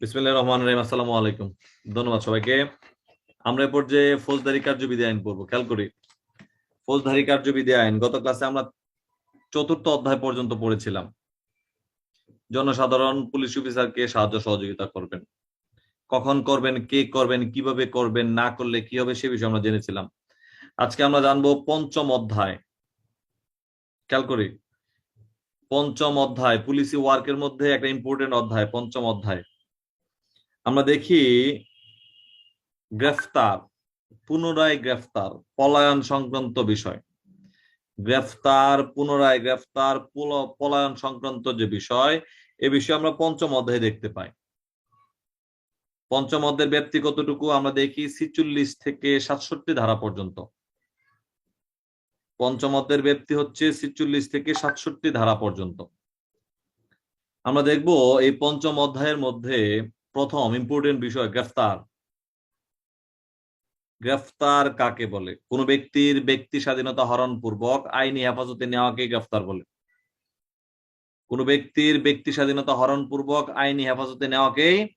বিসমিল্লাহির রহমানির রহিম, আসসালামু আলাইকুম। ধন্যবাদ সবাইকে। আমরা এ পর্যায়ে ফৌজদারি কার্যবিধি আইন পড়ব, খেয়াল করি। ফৌজদারি কার্যবিধি আইন, গত ক্লাসে আমরা চতুর্থ অধ্যায় পর্যন্ত পড়েছিলাম। জনসাধারণ, পুলিশ অফিসারকে সাহায্য সহযোগিতা করবেন। কখন করবেন, কে করবেন, কীভাবে করবেন, না করলে কি হবে সে বিষয়ে আমরা জেনেছিলাম। আজকে আমরা জানব পঞ্চম অধ্যায়। খেয়াল করি। পঞ্চম অধ্যায়, পুলিশি ওয়ার্কের মধ্যে একটা ইম্পর্টেন্ট অধ্যায়, পঞ্চম অধ্যায়। আমরা দেখি গ্রেফতার, পুনরায় গ্রেফতার, পলায়ন সংক্রান্ত বিষয়। গ্রেফতার, পুনরায় গ্রেফতার, পুল- পলায়ন সংক্রান্ত যে বিষয়, এ বিষয়ে আমরা পঞ্চম অধ্যায়ে দেখতে পাই। পঞ্চম অধ্যায়ের ব্যাপ্তি কতটুকু? আমরা দেখি ছিচল্লিশ থেকে সাতষট্টি ধারা পর্যন্ত। পঞ্চম অধ্যায়ের ব্যাপ্তি হচ্ছে ছিচল্লিশ থেকে সাতষট্টি ধারা পর্যন্ত। আমরা দেখব এই পঞ্চম অধ্যায়ের মধ্যে প্রথম ইম্পর্টেন্ট বিষয়, গ্রেফতার। গ্রেফতার কাকে বলে? কোন ব্যক্তির ব্যক্তি স্বাধীনতা হরণ পূর্বক আইনি হেফাজতে নেওয়াকে গ্রেফতার বলে। কোন ব্যক্তির ব্যক্তি স্বাধীনতা হরণ পূর্বক আইনি হেফাজতে নেওয়াকেই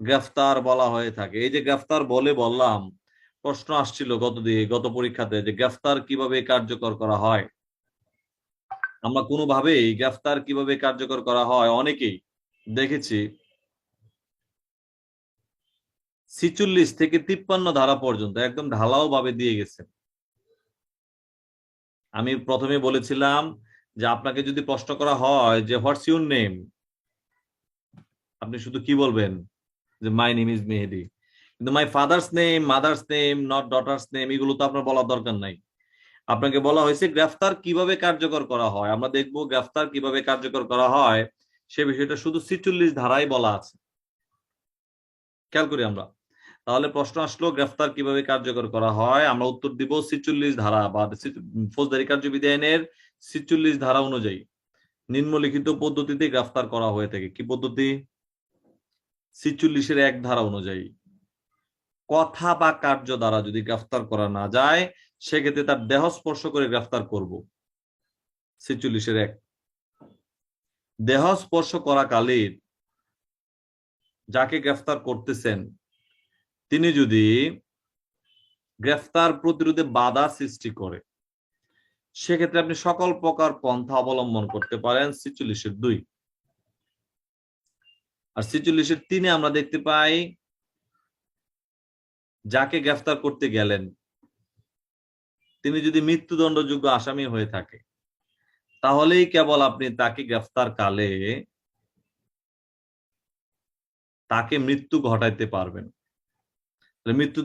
গ্রেফতার বলা হয়ে থাকে। এই যে গ্রেফতার বলে বললাম, প্রশ্ন আসছিল গত দিয়ে, গত পরীক্ষাতে যে গ্রেফতার কীভাবে কার্যকর করা হয়? আমরা কোনোভাবেই গ্রেফতার কীভাবে কার্যকর করা হয়, অনেকেই দেখেছি। ছিচল্লিশ থেকে তিপ্পান্ন ধারা পর্যন্ত একদম ঢালাও ভাবে দিয়ে গেছে। আমি প্রথমে বলেছিলাম যে আপনাকে যদি প্রশ্ন করা হয় যে হোয়াটস ইউর নেম আপনি শুধু কি বলবেন? যে মাই নেম ইজ মেহেদি কিন্তু my father's name mother's name not daughter's name এগুলো তো আপনার বলার দরকার নাই। আপনাকে বলা হয়েছে গ্রেফতার কীভাবে কার্যকর করা হয়? আমরা দেখব গ্রেফতার কীভাবে কার্যকর করা হয়। সে বিষয়টা শুধু ছিচল্লিশ ধারাই বলা আছে। খেয়াল করি আমরা। তাহলে প্রশ্ন আসলো, গ্রেফতার কীভাবে কার্যকর করা হয়? আমরা উত্তর দিব ছিচল্লিশ ধারা বা ফৌজদারি কার্যবিধি আইনের ছিচল্লিশ ধারা অনুযায়ী। নিম্নলিখিত পদ্ধতিতে গ্রেফতার করা হয়ে থাকে। কি পদ্ধতি? ছিচল্লিশের এক ধারা অনুযায়ী। কথা বা কার্য দ্বারা যদি গ্রেফতার করা না যায়, সেক্ষেত্রে তার দেহ স্পর্শ করে গ্রেফতার করব। ছিচল্লিশের এক। দেহ স্পর্শ করাকালীন যাকে গ্রেফতার করতেছেন তিনি যদি গ্রেফতার প্রতিরোধে বাধা সৃষ্টি করে, সেক্ষেত্রে আপনি সকল প্রকার পন্থা অবলম্বন করতে পারেন ছিচল্লিশের দুই। আর ছিচল্লিশের তিনে আমরা দেখতে পাই, যাকে গ্রেফতার করতে গেলেন, তিনি যদি মৃত্যুদণ্ডযোগ্য আসামি হয়ে থাকে, তাহলেই কেবল আপনি তাকে গ্রেফতার কালে তাকে মৃত্যু ঘটাইতে পারবেন। মৃত্যু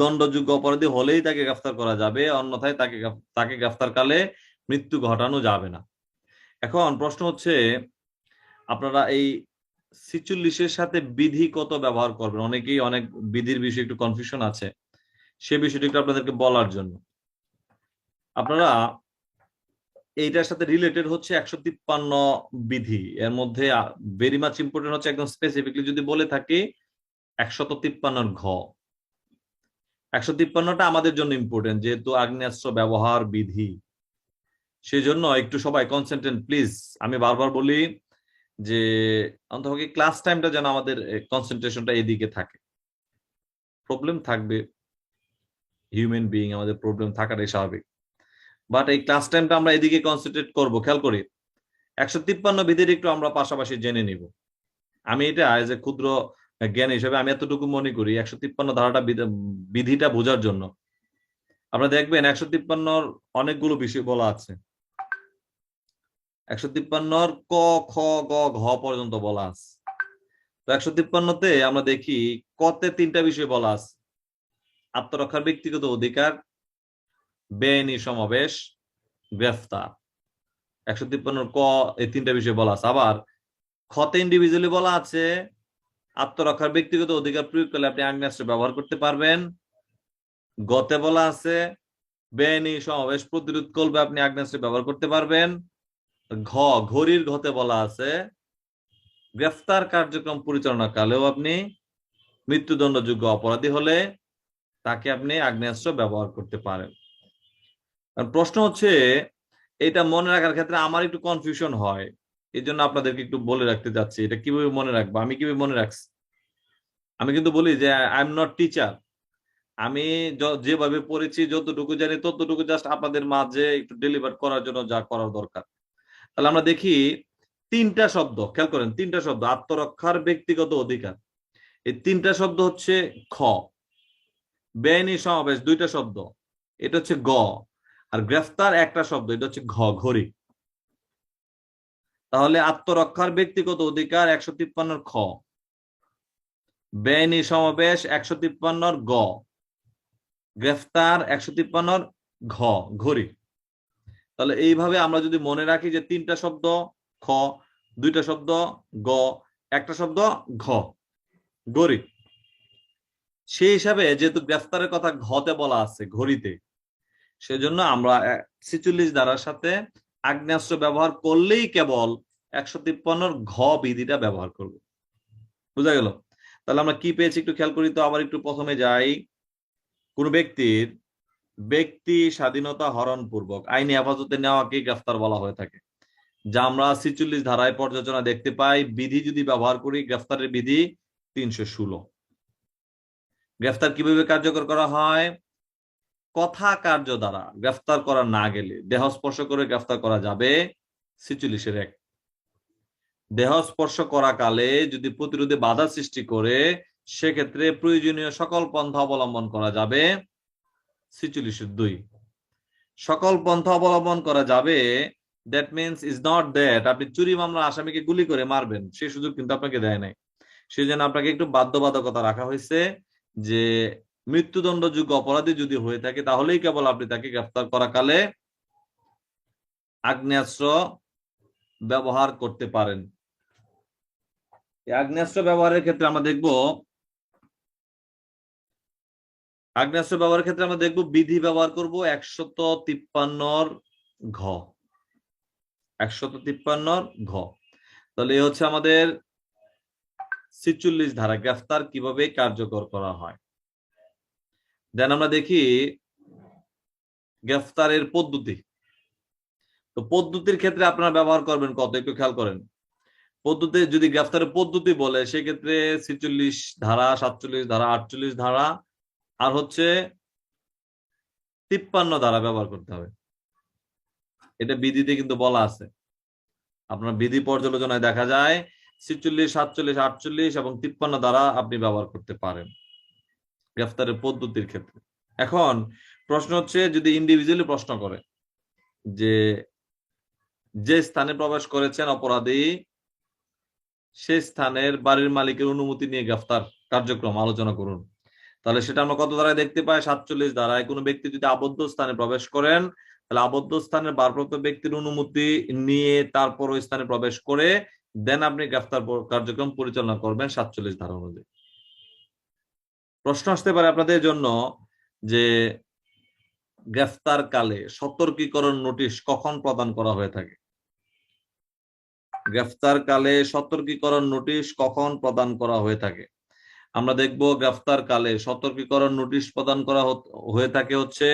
দণ্ডযোগ্য অপরাধী হলেই তাকে গ্রেফতার করা যাবে, অন্যথায় তাকে তাকে গ্রেফতার কালে মৃত্যু ঘটানো যাবে না। এখন প্রশ্ন হচ্ছে, আপনারা এই ছিচল্লিশের সাথে বিধি কত ব্যবহার করবেন? অনেকেই অনেক বিধির বিষয়ে একটু কনফিউশন আছে। সে বিষয়টি একটু আপনাদেরকে বলার জন্য। আপনারা এইটার সাথে রিলেটেড হচ্ছে একশো তিপ্পান্ন বিধি। এর মধ্যে ভেরি মাচ ইম্পর্টেন্ট হচ্ছে একদম স্পেসিফিকলি যদি বলে থাকি, একশত তিপ্পান্নর ঘ। একশো তিপ্পান্নটা আমাদের জন্য ইম্পর্টেন্ট যেহেতু আগ্নেয়াস্ত্র ব্যবহার বিধি। সেই জন্য একটু সবাই কনসেন্ট্রেট প্লিজ আমি বারবার বলি যে অন্তপক্ষে ক্লাস টাইমটা যেন আমাদের কনসেন্ট্রেশনটা এদিকে থাকে। প্রবলেম থাকবে। হিউম্যান বিইং আমাদের প্রবলেম থাকাটাই স্বাভাবিক। বাট এই ক্লাস টাইমটা আমরা এদিকে কনসেন্ট্রেট করব, খেয়াল করি। একশো তিপ্পান্ন বিধির একটু আমরা পাশাপাশি জেনে নিব। আমি এটা এজ এ ক্ষুদ্র জ্ঞান হিসেবে আমি এতটুকু মনে করি একশো তিপ্পান্ন ধারাটা বিধিটা বোঝার জন্য। আপনারা দেখবেন একশো তিপ্পান্নর অনেকগুলো বিষয় বলা আছে। একশো তিপ্পান্নর ক, খ, গ, ঘ পর্যন্ত বলা আছে। তো একশো তিপ্পান্নতে আমরা দেখি কতে তিনটা বিষয় বলা আছে। আত্মরক্ষার ব্যক্তিগত অধিকার, বেআইনি সমাবেশ, গ্রেফতার। একশো তিপ্পান্ন ক, এই তিনটা বিষয় বলা আছে। আবার খতে ইন্ডিভিজুয়ালি বলা আছে আত্মরক্ষার ব্যক্তিগত অধিকার প্রয়োগ করলে আপনি আগ্নেয়াস্ত্র ব্যবহার করতে পারবেন। গতে বলা আছে, বেআইনি সমাবেশ প্রতিরোধ করবে আপনি আগ্নেয়াস্ত্র ব্যবহার করতে পারবেন। ঘ, ঘড়ির ঘতে বলা আছে, গ্রেফতার কার্যক্রম পরিচালনা কালেও আপনি মৃত্যুদণ্ডযোগ্য অপরাধী হলে তাকে আপনি আগ্নেয়াস্ত্র ব্যবহার করতে পারেন। প্রশ্ন হচ্ছে, এটা মনে রাখার ক্ষেত্রে আমার একটু কনফিউশন হয়। এই জন্য আপনাদেরকে একটু বলে রাখতে যাচ্ছি এটা কীভাবে মনে রাখব? আমি কীভাবে মনে রাখছি? আমি কিন্তু বলি যে আই এম নট টিচার আমি যেভাবে পড়েছি, যতটুকু জানি, ততটুকু জাস্ট আপনাদের মাঝে একটু ডেলিভার করার জন্য যা করার দরকার। তাহলে আমরা দেখি, তিনটা শব্দ, খেয়াল করেন, তিনটা শব্দ, আত্মরক্ষার ব্যক্তিগত অধিকার। এই তিনটা শব্দ হচ্ছে খ। বেআইনি সমাবেশ, দুইটা শব্দ। এটা হচ্ছে গ। আর গ্রেফতার একটা শব্দ, এটা হচ্ছে ঘ, ঘড়ি। তাহলে আত্মরক্ষার ব্যক্তিগত অধিকার একশো তিপ্পান্নর খ। বেআইনি সমাবেশ একশো তিপ্পান্নর গ। গ্রেফতার একশো তিপ্পান্নর ঘ, ঘড়ি। তাহলে এইভাবে আমরা যদি মনে রাখি যে তিনটা শব্দ খ, দুইটা শব্দ গ, একটা শব্দ ঘ গড়ি সেই হিসাবে যেহেতু গ্রেফতারের কথা ঘতে বলা আছে, ঘড়িতে, সেজন্য আমরা ছিচল্লিশ ধারার সাথে আগ্নেয়াস্ত্র ব্যবহার করলেই কেবল একশো তিপ্পান্নর ঘ বিধিটা ব্যবহার করব। বুঝা গেল? তাহলে আমরা কি পেয়েছি একটু খেয়াল করি তো, আবার একটু প্রথমে যাই। কোন ব্যক্তির ব্যক্তি স্বাধীনতা হরণ পূর্বক আইনি হেফাজতে নেওয়াকে গ্রেফতার বলা হয়ে থাকে। যা আমরা ছিচল্লিশ ধারায় পর্যালোচনা দেখতে পাই, বিধি যদি ব্যবহার করি, গ্রেফতারের বিধি তিনশো ষোলো। গ্রেফতার কীভাবে কার্যকর করা হয়? কথা কার্য দ্বারা গ্রেফতার করা না গেলে দেহ স্পর্শ করে গ্রেফতার করা যাবে ছিচল্লিশের এক দেহ স্পর্শ করা কালে যদি প্রতিরোধে বাধা সৃষ্টি করে, সেক্ষেত্রে প্রয়োজনীয় সকল পন্থা অবলম্বন করা যাবে। ছিচল্লিশের দুই। সকল পন্থা অবলম্বন করা যাবে। That means is not that আপনি চুরি মামলা আসামিকে গুলি করে মারবেন সেই সুযোগ কিন্তু আপনাকে দেয় নাই। সেই জন্য আপনাকে একটু বাধ্যবাধকতা রাখা হয়েছে যে মৃত্যুদণ্ডযোগ্য অপরাধী যদি হয়ে থাকে, তাহলেই কেবল আপনি তাকে গ্রেফতার করা কালে আগ্নেয়াস্ত্র ব্যবহার করতে পারেন। আগ্নেয়াস্ত্র ব্যবহারের ক্ষেত্রে আমরা দেখব, আগ্নেয়াস্ত্র ব্যবহারের ক্ষেত্রে আমরা দেখব বিধি ব্যবহার করব একশত তিপ্পান্নর ঘ। একশত তিপ্পান্নর ঘ। তাহলে এ হচ্ছে আমাদের ছিচল্লিশ ধারা, গ্রেফতার কীভাবে কার্যকর করা হয়। দেন আমরা দেখি গ্রেফতারের পদ্ধতি। তো পদ্ধতির ক্ষেত্রে আপনারা ব্যবহার করবেন কত, একটু খেয়াল করেন। পদ্ধতি, যদি গ্রেফতারের পদ্ধতি বলে, সেক্ষেত্রে ছিচল্লিশ ধারা, সাতচল্লিশ ধারা, আটচল্লিশ ধারা, আর হচ্ছে তিপ্পান্ন ধারা ব্যবহার করতে হবে। এটা বিধিতে কিন্তু বলা আছে। আপনার বিধি পর্যালোচনায় দেখা যায়, ছিচল্লিশ, সাতচল্লিশ, আটচল্লিশ এবং তিপ্পান্ন ধারা আপনি ব্যবহার করতে পারেন গ্রেফতারের পদ্ধতির ক্ষেত্রে। এখন প্রশ্ন হচ্ছে, যদি ইন্ডিভিজুয়ালি প্রশ্ন করে যে যে স্থানে প্রবেশ করেছেন অপরাধী সে স্থানের বাড়ির মালিকের অনুমতি নিয়ে গ্রেফতার কার্যক্রম, আলোচনা করুন। তাহলে সেটা আমরা কত দ্বারায় দেখতে পাই? সাতচল্লিশ দ্বারায় কোনো ব্যক্তি যদি আবদ্ধ স্থানে প্রবেশ করেন, তাহলে আবদ্ধ স্থানের ভারপ্রাপ্ত ব্যক্তির অনুমতি নিয়ে তারপর ওই স্থানে প্রবেশ করে দেন আপনি গ্রেফতার কার্যক্রম পরিচালনা করবেন সাতচল্লিশ ধারা অনুযায়ী। প্রশ্ন আসতে পারে আপনাদের জন্য যে গ্রেফতার কালে সতর্কীকরণ নোটিশ কখন প্রদান করা হয়ে থাকে? গ্রেফতার কালে সতর্কীকরণ নোটিশ কখন প্রদান করা হয়ে থাকে? আমরা দেখব গ্রেফতার কালে সতর্কীকরণ নোটিশ প্রদান করা হয়ে থাকে হচ্ছে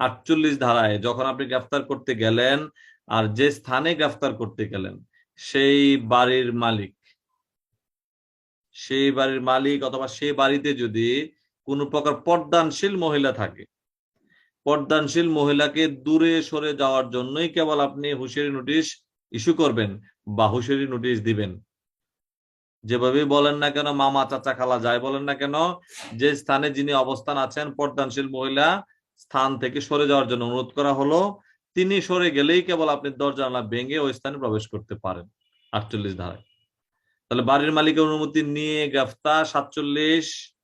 আটচল্লিশ ধারায়, যখন আপনি গ্রেফতার করতে গেলেন আর যে স্থানে গ্রেফতার করতে গেলেন, সেই বাড়ির মালিক, সেই বাড়ির মালিক অথবা সেই বাড়িতে যদি কোন প্রকার পর্দানশীল মহিলা থাকে, পর্দানশীল মহিলাকে দূরে সরে যাওয়ার জন্যই কেবল আপনি হুঁশিয়ারি নোটিশ ইস্যু করবেন বা নোটিশ দিবেন। যেভাবে বলেন না কেন, মামা চাচা খালা যায় বলেন না কেন, যে স্থানে যিনি অবস্থান আছেন, পর্দানশীল মহিলা স্থান থেকে সরে যাওয়ার জন্য অনুরোধ করা হলো। তিনি সরে গেলেই কেবল আপনি দরজা ভেঙে ওই স্থানে প্রবেশ করতে পারেন, আটচল্লিশ ধারায়। তাহলে বাড়ির মালিকের অনুমতি নিয়ে গ্রেফতার, সাতচল্লিশ,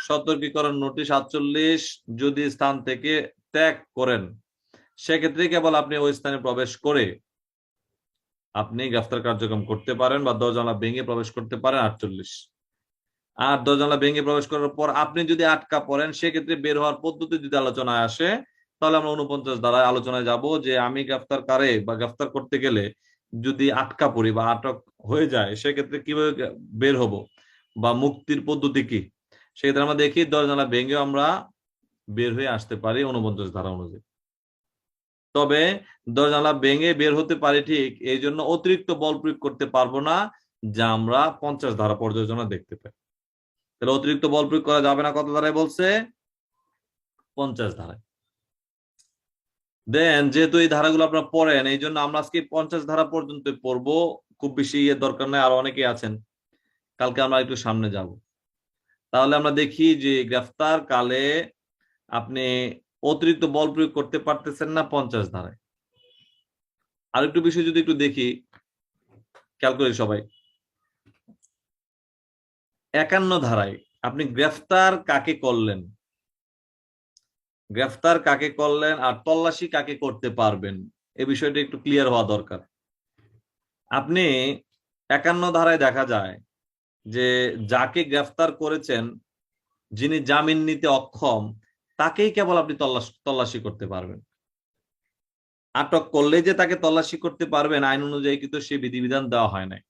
সতর্কীকরণ নোটিশ আটচল্লিশ, যদি স্থান থেকে ত্যাগ করেন, সেক্ষেত্রে কেবল আপনি ওই স্থানে প্রবেশ করে আপনি গ্রেফতার কার্যক্রম করতে পারেন বা দরজালা ভেঙে প্রবেশ করতে পারেন আটচল্লিশ। আর দরজালা ভেঙে প্রবেশ করার পর আপনি যদি আটকা পড়েন, সেক্ষেত্রে বের হওয়ার পদ্ধতি যদি আলোচনায় আসে, তাহলে আমরা উনপঞ্চাশ দ্বারা আলোচনায় যাব যে আমি গ্রেফতার কারে বা গ্রেফতার করতে গেলে যদি আটকা পড়ি বা আটক হয়ে যায়, সেক্ষেত্রে কীভাবে বের হব বা মুক্তির পদ্ধতি কি? সেক্ষেত্রে আমরা দেখি দরজালা ভেঙে আমরা বের হয়ে আসতে পারি উনপঞ্চাশ ধারা অনুযায়ী। তবে দরজালা ভেঙে বের হতে পারি ঠিক। এই জন্য অতিরিক্ত বল প্রয়োগ করতে পারব না, যা আমরা পঞ্চাশ ধারা পর্যালোচনা দেখতে পাই। তাহলে অতিরিক্ত বল প্রয়োগ করা যাবে না কত ধারায় বলছে? পঞ্চাশ ধারায়। দেন, যেহেতু এই ধারাগুলো আপনারা পড়েন, এই জন্য আমরা আজকে পঞ্চাশ ধারা পর্যন্ত পড়ব। খুব বেশি ইয়ে দরকার নাই, আরও অনেকেই আছেন। কালকে আমরা একটু সামনে যাব। তাহলে আমরা দেখি যে গ্রেফতার কালে আপনি অতিরিক্ত বল প্রয়োগ করতে পারতেছেন না পঞ্চাশ ধারায়। আর একটু বিষয় যদি একটু দেখি, খেয়াল করি সবাই। একান্ন ধারায় আপনি গ্রেফতার কাকে করলেন? গ্রেফতার কাকে করলেন আর তল্লাশি কাকে করতে পারবেন? এ বিষয়টা একটু ক্লিয়ার হওয়া দরকার। আপনি একান্ন ধারায় দেখা যায় যে যাকে গ্রেফতার করেছেন, যিনি জামিন নিতে অক্ষম তাকেই কেবল আপনি তল্লাশি করতে পারবেন। আটক করলে যে তাকে তল্লাশি করতে পারবেন, আইন অনুযায়ী কিন্তু সে বিধিবিধান দেওয়া হয় নাই।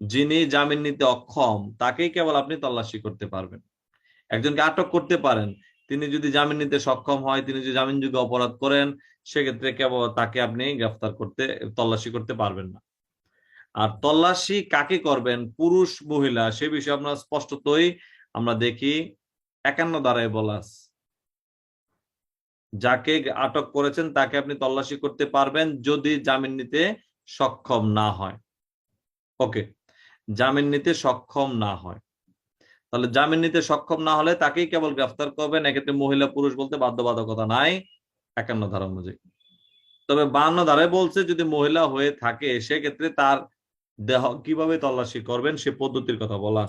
যিনি জামিন নিতে অক্ষম, তাকেই কেবল আপনি তল্লাশি করতে পারবেন। একজনকে আটক করতে পারেন, তিনি যদি জামিন নিতে সক্ষম হয়, তিনি যদি জামিনযোগ্য অপরাধ করেন, সেক্ষেত্রে কেবল তাকে আপনি গ্রেফতার করতে, তল্লাশি করতে পারবেন না। আর তল্লাশি কাকে করবেন, পুরুষ, মহিলা, সে বিষয়ে আপনার স্পষ্টতই আমরা দেখি। একান্ন দ্বারাই বলাস যাকে আটক করেছেন তাকে আপনি তল্লাশি করতে পারবেন যদি জামিন নিতে সক্ষম না হয়। ওকে, জামিন নিতে সক্ষম না হয়। তাহলে জামিন নিতে সক্ষম না হলে তাকেই কেবল গ্রেফতার করবেন, এক্ষেত্রে মহিলা পুরুষ বলতে বাধ্যবাধকতা নাই, একান্ন ধারা অনুযায়ী। তবে বান্ন ধারায় বলছে যদি মহিলা হয়ে থাকে, সেক্ষেত্রে তার দেহ কীভাবে তল্লাশি করবেন সে পদ্ধতির কথা বলা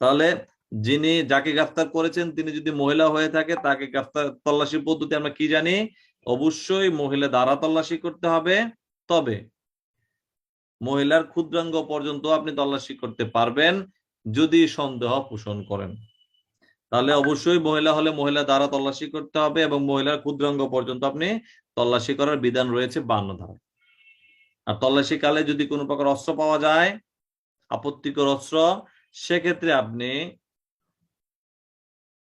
তাহলে যিনি যাকে গ্রেফতার করেছেন, তিনি যদি মহিলা হয়ে থাকে, তাকে গ্রেফতার তল্লাশি পদ্ধতি আমরা কি জানি? অবশ্যই মহিলা দ্বারা তল্লাশি করতে হবে। তবে মহিলার ক্ষুদ্রাঙ্গ পর্যন্ত আপনি তল্লাশি করতে পারবেন যদি সন্দেহ পোষণ করেন। তাহলে অবশ্যই মহিলা হলে মহিলা দ্বারা তল্লাশি করতে হবে এবং মহিলার ক্ষুদ্রাঙ্গ পর্যন্ত আপনি তল্লাশি করার বিধান রয়েছে বান্ন ধারা। আর তল্লাশি কালে যদি কোনো প্রকার অস্ত্র পাওয়া যায়, আপত্তিকর অস্ত্র, সেক্ষেত্রে আপনি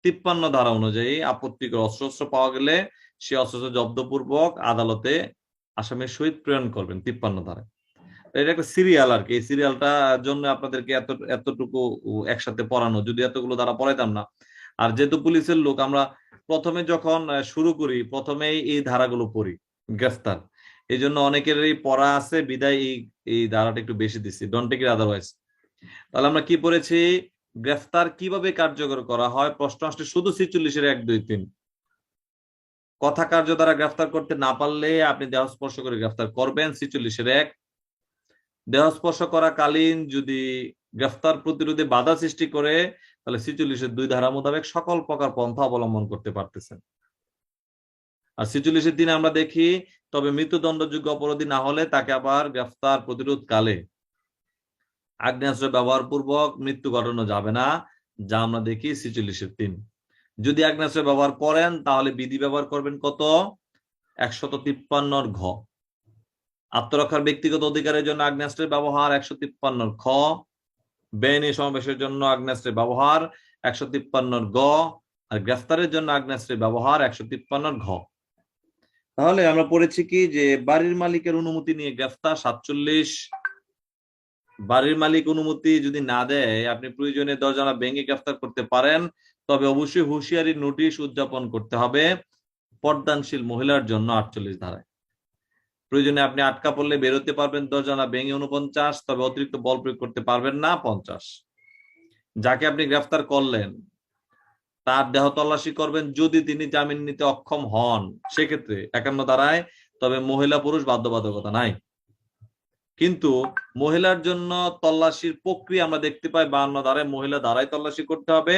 তিপ্পান্ন ধারা অনুযায়ী আপত্তিকর অস্ত্র অস্ত্র পাওয়া গেলে সে অস্ত্র জব্দপূর্বক আদালতে আসামের সহিত প্রেরণ করবেন তিপ্পান্ন ধারায়। এটা একটা সিরিয়াল আর কি। এই সিরিয়ালটার জন্য আপনাদেরকে এত, এতটুকু একসাথে পড়ানো, যদি এতগুলো দ্বারা পড়াইতাম না। আর যেহেতু পুলিশের লোক, আমরা প্রথমে যখন শুরু করি, প্রথমেই এই ধারাগুলো পড়ি, গ্রেফতার। এই জন্য অনেকেরই পড়া আছে, বিদায় এই এই ধারাটা একটু বেশি দিচ্ছি ডন্ট টেক আদারওয়াইজ তাহলে আমরা কি পড়েছি? গ্রেফতার কীভাবে কার্যকর করা হয়? প্রশ্ন আসলে শুধু ছিচল্লিশের এক, দুই, তিন। কথা কার্য দ্বারা গ্রেফতার করতে না পারলে আপনি দেহ স্পর্শ করে গ্রেফতার করবেন, ছিচল্লিশের এক। দেহ স্পর্শ করাকালীন যদি গ্রেফতার প্রতিরোধে বাধা সৃষ্টি করে, তাহলে ছিচল্লিশের দুই ধারা মোতাবেক সকল প্রকার পন্থা অবলম্বন করতে পারতেছেন। আর ছিচল্লিশের দিনে আমরা দেখি, তবে মৃত্যুদণ্ডযোগ্য অপরাধী না হলে তাকে আবার গ্রেফতার প্রতিরোধ কালে আগ্নেয়াস্ত্র ব্যবহার পূর্বক মৃত্যু ঘটানো যাবে না, যা আমরা দেখি ছিচল্লিশের তিন। যদি আগ্নেয়াস্ত্র ব্যবহার করেন, তাহলে বিধি ব্যবহার করবেন কত? একশত তিপ্পান্নর ঘ। আত্মরক্ষার ব্যক্তিগত অধিকারের জন্য আগ্নেয়াস্ত্রের ব্যবহার একশো তিপ্পান্নর খ। বেআইনি সমাবেশের জন্য আগ্নেয়াস্ত্রের ব্যবহার একশো তিপ্পান্নর গ। আর গ্রেফতারের জন্য আগ্নেয়াস্ত্রের ব্যবহার একশো তিপ্পান্নর ঘ। তাহলে আমরা পড়েছি কি? যে বাড়ির মালিকের অনুমতি নিয়ে গ্রেফতার সাতচল্লিশ বাড়ির মালিক অনুমতি যদি না দেয়, আপনি প্রয়োজনে দরজানা ভেঙে গ্রেফতার করতে পারেন। তবে অবশ্যই হুঁশিয়ারি নোটিশ উদযাপন করতে হবে পর্দানশীল মহিলার জন্য আটচল্লিশ ধারায়। প্রয়োজনে আপনি আটকা পড়লে বেরোতে পারবেন দরজানা ভেঙে উনপঞ্চাশ তবে অতিরিক্ত বল প্রয়োগ করতে পারবেন না পঞ্চাশ। যাকে আপনি গ্রেফতার করলেন, তার দেহ তল্লাশি করবেন যদি তিনি জামিন নিতে অক্ষম হন, সেক্ষেত্রে একান্ন দ্বারায় তবে মহিলা পুরুষ বাধ্যবাধকতা নাই। কিন্তু মহিলার জন্য তল্লাশির প্রক্রিয়া আমরা দেখতে পাই বান্ন দ্বারায় মহিলা দ্বারাই তল্লাশি করতে হবে,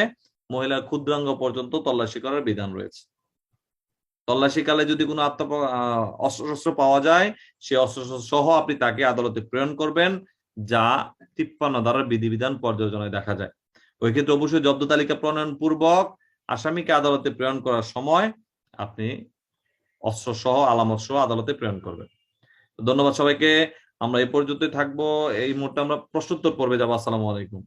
মহিলার ক্ষুদ্রাঙ্গ পর্যন্ত তল্লাশি করার বিধান রয়েছে। তল্লাশিকালে যদি কোনো আত্ম অস্ত্রশস্ত্র পাওয়া যায়, সে অস্ত্রশস্ত্র সহ আপনি তাকে আদালতে প্রেরণ করবেন, যা তিপ্পান্ন দ্বারার বিধিবিধান পর্যালোচনায় দেখা যায়। ওই ক্ষেত্রে অবশ্যই জব্দ তালিকা প্রণয়ন পূর্বক আসামিকে আদালতে প্রেরণ করার সময় আপনি অস্ত্র সহ আলামত সহ আদালতে প্রেরণ করবেন। ধন্যবাদ সবাইকে। আমরা এ পর্যন্তই থাকব। এই মুহূর্তে আমরা প্রশ্নোত্তর পর্বে যাব। আসসালামু আলাইকুম।